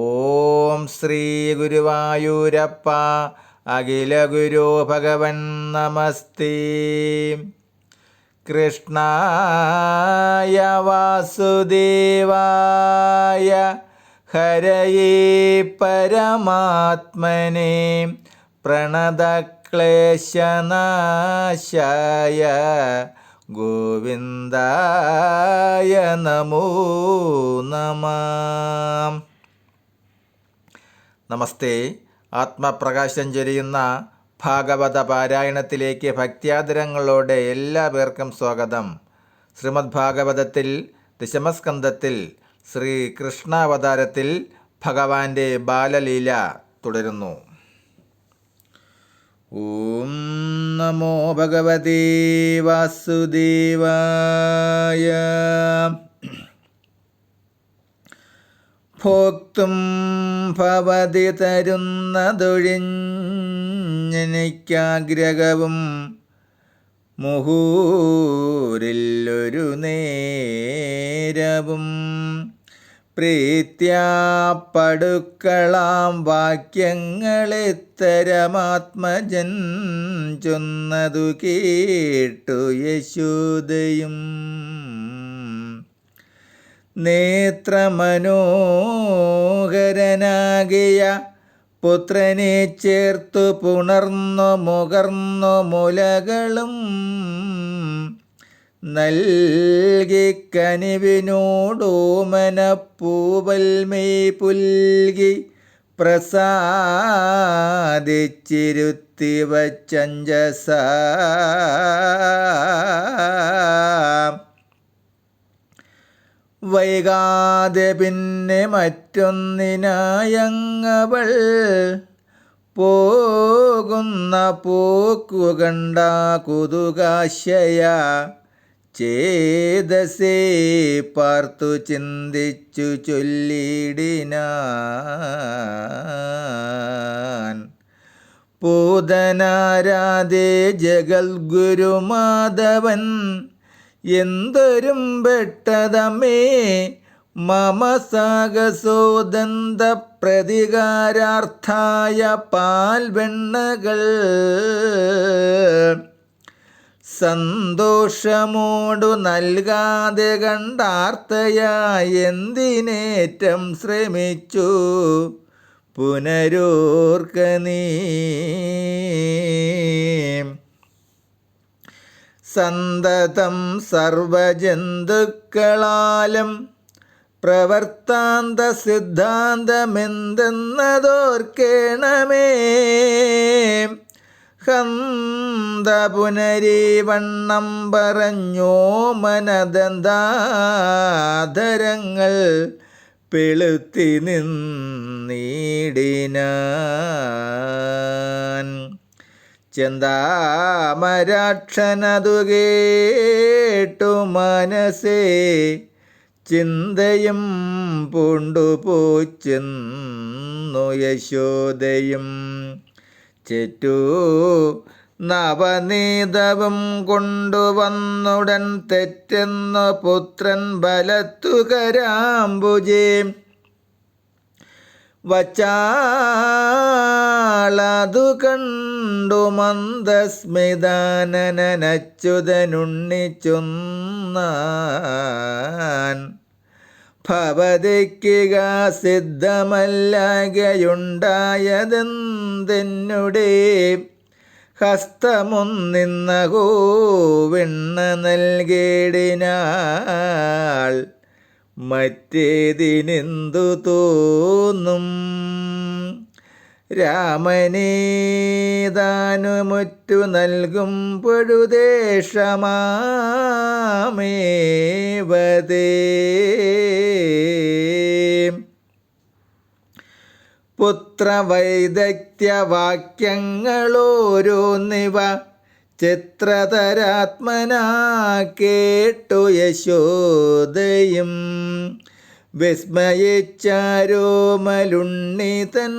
ഓം ശ്രീ ഗുരുവായൂരപ്പ അഖില ഗുരു ഭഗവൻ നമസ്തേ. കൃഷ്ണായ വാസുദേവായ ഹരയേ പരമാത്മനെ പ്രണതക്ലേശനാശായ ഗോവിന്ദായ നമോ നമ. നമസ്തേ. ആത്മപ്രകാശം ചൊരിയുന്ന ഭാഗവത പാരായണത്തിലേക്ക് ഭക്ത്യാദരങ്ങളോടെ എല്ലാ പേർക്കും സ്വാഗതം. ശ്രീമദ് ഭാഗവതത്തിൽ ദശമസ്കന്ധത്തിൽ ശ്രീ കൃഷ്ണാവതാരത്തിൽ ഭഗവാന്റെ ബാലലീല തുടരുന്നു. ഓം നമോ ഭഗവതേ വാസുദേവായ ഭോക്തും ഭവതി തരുന്നതൊഴിഞ്ഞെനിക്കാഗ്രഹവും മുഹൂരില്ലൊരു നേരവും. പ്രീത്യാപ്പടുക്കളാം വാക്യങ്ങളിത്തരമാത്മജൻ ചൊന്നതു കേട്ടു യശോദയും. നേത്രമനോഹരനാകിയ പുത്രനെ ചേർത്തു പുണർന്നു മുകർന്നു മുലകളും നൽകി കനിവിനോടോമനപ്പൂവൽമേ പുൽകി പ്രസാദിച്ചിരുത്തി വച്ചഞ്ചസ വൈകാതെ പിന്നെ മറ്റൊന്നിനായങ്ങവൾ പോകുന്ന പോക്കു കണ്ട കുതുകാശയ ചേതസേ പാർത്തു ചിന്തിച്ചു ചൊല്ലിടിനാൻ. പൂതനാരാധേ ജഗൽഗുരുമാധവൻ എന്തൊരും പെട്ടതമേ മമ സാഹസോദന്ത പ്രതികാരാർത്ഥായ പാൽവെണ്ണകൾ സന്തോഷമോടു നൽകാതെ കണ്ടാർത്തയായ എന്തിനേറ്റം ശ്രമിച്ചു. പുനരോർക്ക നീ. സന്തതം സർവജന്തുക്കളാലും പ്രവർത്താന്ത സിദ്ധാന്തമെന്തെന്നതോർക്കേണമേ. ഹന്ത പുനരീവണ്ണം പറഞ്ഞോ മനദന്താധരങ്ങൾ പിളുത്തി നിന്നീടിനാൻ. ചെന്താമരാക്ഷനതു കേട്ടു മനസ്സേ ചിന്തയും പൂണ്ടുപോച്ചെന്നു യശോദയും. ചെറ്റു നവനീതവും കൊണ്ടുവന്നുടൻ തെറ്റെന്നു പുത്രൻ ബലത്തുകരാമ്പുജേ വച്ചാളതു കണ്ടു മന്ദസ്മിതാനനച്ചുതനുണ്ണിച്ചൊന്നാൻ. ഭവതിക്കുക സിദ്ധമല്ലാകയുണ്ടായതെന്തെന്നുടെ. ഹസ്തമൊന്നിന്നകോ വിണ്ണ നൽകേടിനാൾ. മറ്റേതിനെന്തു തോന്നും? രാമനേതാനുമുറ്റു നൽകും പൊഴുദേശമാമേവതേ പുത്രവൈദഗ്ധ്യവാക്യങ്ങളോരോന്നിവ ചിത്രതരാത്മനാ കേട്ടു യശോദയും. വിസ്മയിച്ചാരോമലുണ്ണിതൻ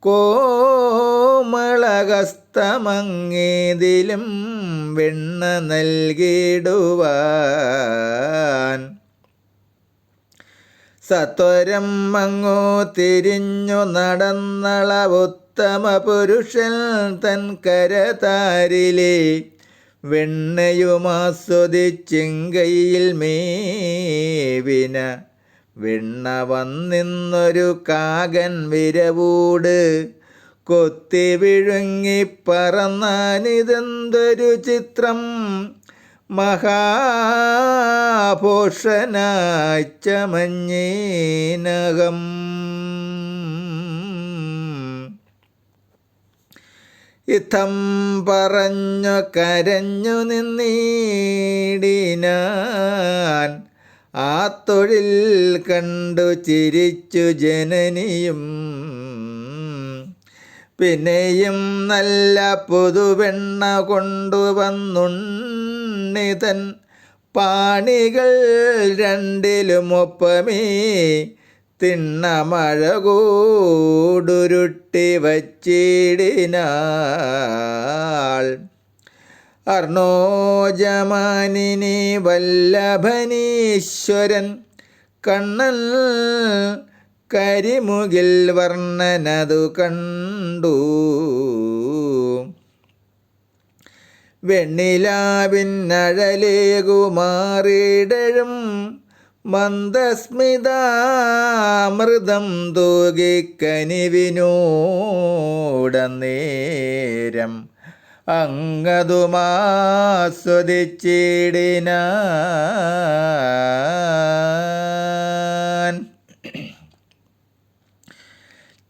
കോമളകസ്തമങ്ങേതിലും വെണ്ണ നൽകിടുവാൻ. സത്വരം മങ്ങോ തിരിഞ്ഞു നടന്നളവുത്തമ പുരുഷൻ തൻ കരതാരിലെ. വെണ്ണയുമാസ്വദിച്ചിങ്കയിൽ മേവിന. വെണ്ണ വന്നിന്നൊരു കാകൻ വിരവൂട്. കൊത്തി വിഴുങ്ങി പറന്നാനിതെന്തൊരു ചിത്രം. മഹാഭൂഷണാച്ചമഞ്ഞീനകം ഇത്തം പറഞ്ഞു കരഞ്ഞു നിന്നീടിനാൻ ആ തൊഴിൽ കണ്ടു ചിരിച്ചു ജനനിയും. പിന്നെയും നല്ല പുതുവെണ്ണ കൊണ്ടുവന്നുണ്ണിതൻ പാണികൾ രണ്ടിലുമൊപ്പമേ തിണ്ണമഴ കൂടുരുട്ടി വച്ചിടിനാൾ. അർണോജമാനിനി വല്ലഭനീശ്വരൻ കണ്ണൽ കരിമുകിൽ വർണനതു കണ്ടു. വെണ്ണിലാവിന്നഴലേകുമാറിടഴും മന്ദസ്മിതാമൃതം തൂകിക്കനിവിനോടന്നേരം അങ്ങതുമാസ്വദിച്ചിടിനാൻ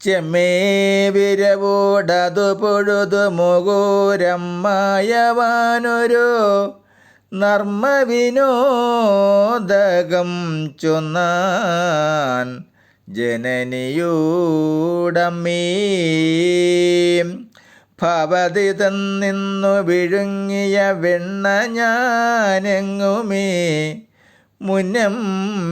ചെമ്മേ വിരവോടതു പൊഴുതു മുകൂരമ്മായവാനൊരു നർമ്മവിനോദകം ചൊന്നാൻ ജനനിയൂടമ്മീ. ഭവതി തന്നിന്നു വിഴുങ്ങിയ വെണ്ണ ഞാനെങ്ങുമേ? മുന്നം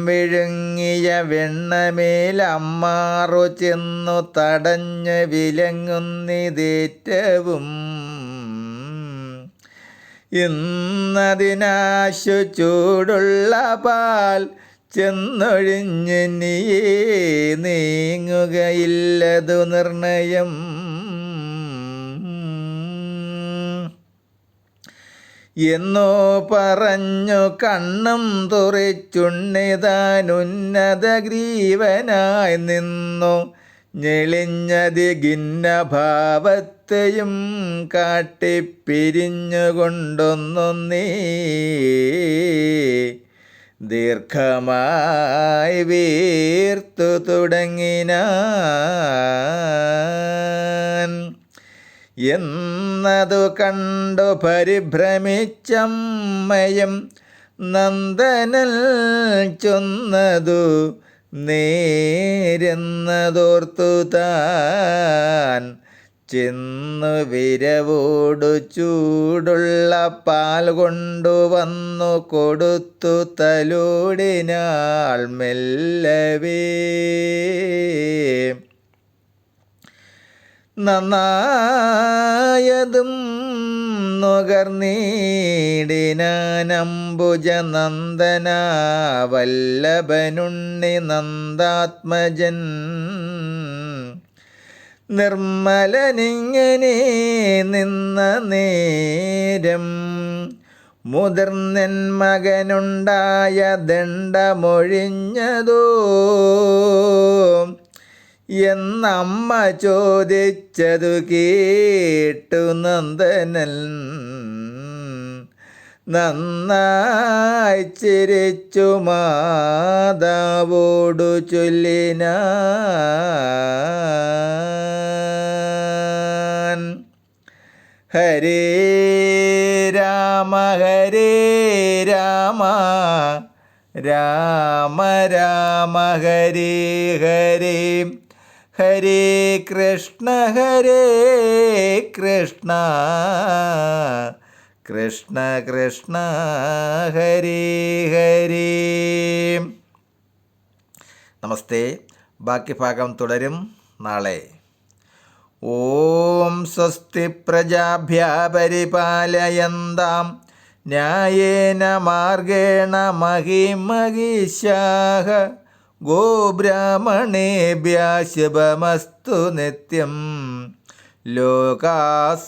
വിഴുങ്ങിയ വെണ്ണമേലമ്മാറു ചെന്നു തടഞ്ഞ് വിലങ്ങുന്നിതേറ്റവും. ഇന്നതിനാശു ചൂടുള്ള പാൽ ചെന്നൊഴിഞ്ഞ് നീ നീങ്ങുകയില്ലതു നിർണയം. എന്നോ പറഞ്ഞു കണ്ണും തുറിച്ചുണ്ണിതാനുന്നത ഗ്രീവനായി നിന്നു. ഞെളിഞ്ഞതി ഖിന്നഭാവത്തെയും കാട്ടിപ്പിരിഞ്ഞുകൊണ്ടൊന്നൊന്നീ ദീർഘമായി വീർത്തു തുടങ്ങിനാൻ എന്നതു കണ്ടു പരിഭ്രമിച്ചമ്മയും നന്ദനൽ ചൊന്നതു നേരെന്നതോർത്തു താൻ. ചെന്നു വിരവോടു ചൂടുള്ള പാൽ കൊണ്ടുവന്നു കൊടുത്തു തലോടിനാൾ മെല്ലവേ. നന്നായതും നന്ദന വല്ലഭനുണ്ണി നന്ദാത്മജൻ. നിർമ്മലനിങ്ങനെ നിന്ന നേരം മുതിർന്നൻ മകനുണ്ടായ ദണ്ഡമൊഴിഞ്ഞതോ എന്നമ്മ ചോദിച്ചതു കേട്ടു നന്ദനൻ നന്നായി ചിരിച്ചു മാതാവോടു ചൊല്ലിന ഹരേ രാമ ഹരേ രാമ രാമ രാമ ഹരേ ഹരേ. ഹരേ കൃഷ്ണ ഹരേ കൃഷ്ണ. കൃഷ്ണ കൃഷ്ണ ഹരേ ഹരേ. നമസ്തേ. ബാക്കി ഭാഗം തുടരും നാളെ. ഓം സ്വസ്തി പ്രജാഭ്യ പരിപാലയന്താം ന്യായേന മാർഗേണ മഹിമഹിഷാഹ ഗോബ്രാഹ്മണേഭ്യ ശുഭമസ്തു നിത്യം ലോകാ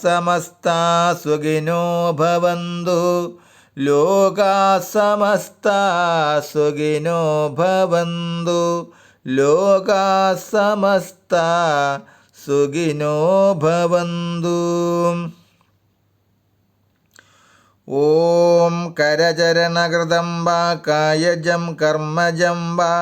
സമസ്താ സുഖിനോ ഭവന്തു. ഓം കരചരണകൃതം വാ കായജം കർമ്മജം വാ.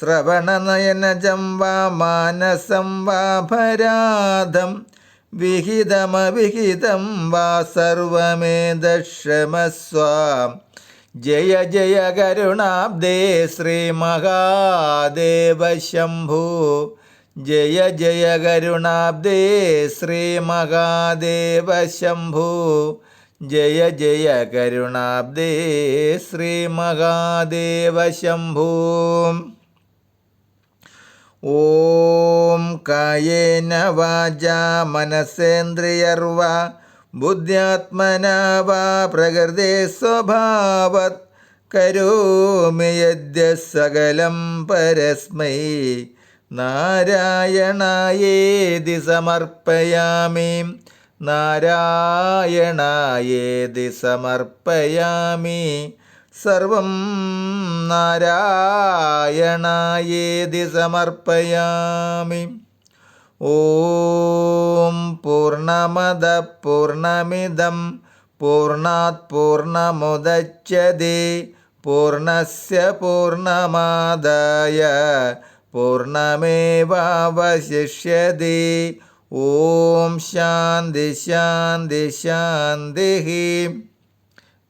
ശ്രവണനയനജം വാ മാനസം വാ ഭരാധം. വിഹിതമവിഹിതം വാ സർവമേ സർവമേതക്ഷമസ്വ ജയ ജയ കരുണാബ്ദേ ശ്രീ മഹാദേവ ശംഭു. ജയ ജയ കരുണാബ്ദേ ശ്രീ മഹാദേവ ശംഭു. ജയ ജയ കരുണാബ്ദേ ശ്രീ മഹാദേവ ശംഭു. ഓം കായേന വാച മനസേന്ദ്രിയർവ ബുദ്ധ്യാത്മനാവ പ്രകൃതി സ്വഭാവത് കരോമി യദ്യ സകലം പരസ്മൈ. നാരായണായേതി സമർപ്പയാമി. നാരായണായേതി സമർപ്പയാമി. സർവം നാരായണായേതി സമർപ്പയാമി. ഓം പൂർണമദ പൂർണമിദം പൂർണാത് പൂർണമുദച്യത്തെ പൂർണസ്യ പൂർണമാദായ പൂർണമേവശിഷ്യതി ഓം ശാന്തി ശാന്തി ശാന്തി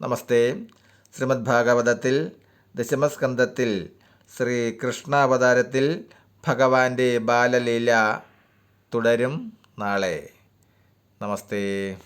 നമസ്തേ. ശ്രീമദ് ഭാഗവതത്തിൽ ദശമസ്കന്ധത്തിൽ ശ്രീ കൃഷ്ണാവതാരത്തിൽ ഭഗവാന്റെ ബാലലീല തുടരും നാളെ. നമസ്തേ.